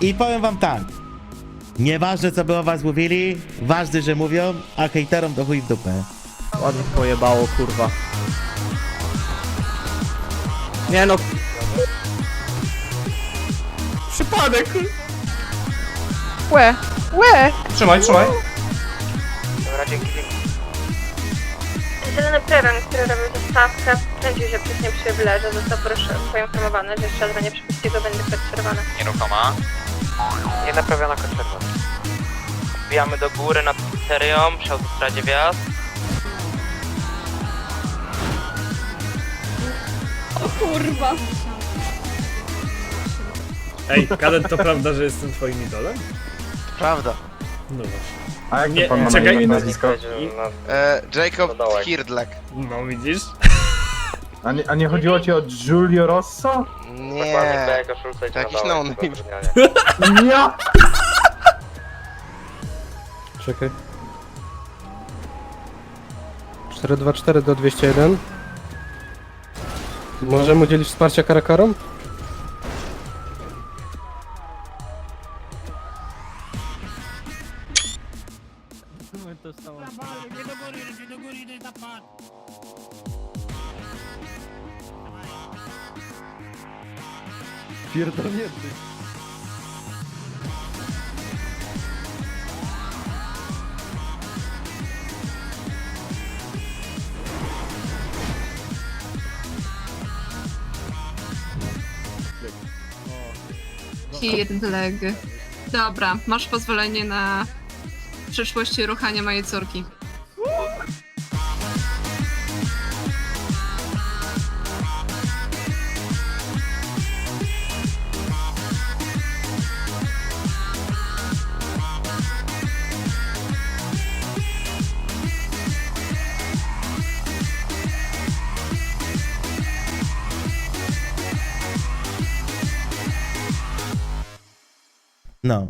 I powiem wam tak. Nieważne co by o was mówili, ważne, że mówią, a hejterom to chuj w dupę. Ładnie pojebało, kurwa. Nie no. Przypadek! Łe, łe! Trzymaj, trzymaj. Zielony pryran, który robił zastawkę, kręcił się przez nie przy wyleże, został proszę poinformowany, że strzelanie przypadkiego będzie przerwane. Nieruchoma. Nie naprawiona kod czerwony. Wbijamy do góry nad pizzerią przy autostradzie wjazd. Ej, kadet, to prawda, że jestem twoim idolem? Prawda. No właśnie. A jak Nie, to pan ma na czekaj, imię i no- nazwisko? E, Jacob Hirdlek. No widzisz? A nie, a nie chodziło ci o Giulio Rosso? Nie. To jakiś no-name. Ja! Czekaj. 424 do 201. Możemy udzielić wsparcia karakarom? Pierdolnięty. Hirdleg. Dobra, masz pozwolenie na w przyszłości ruchanie mojej córki. No.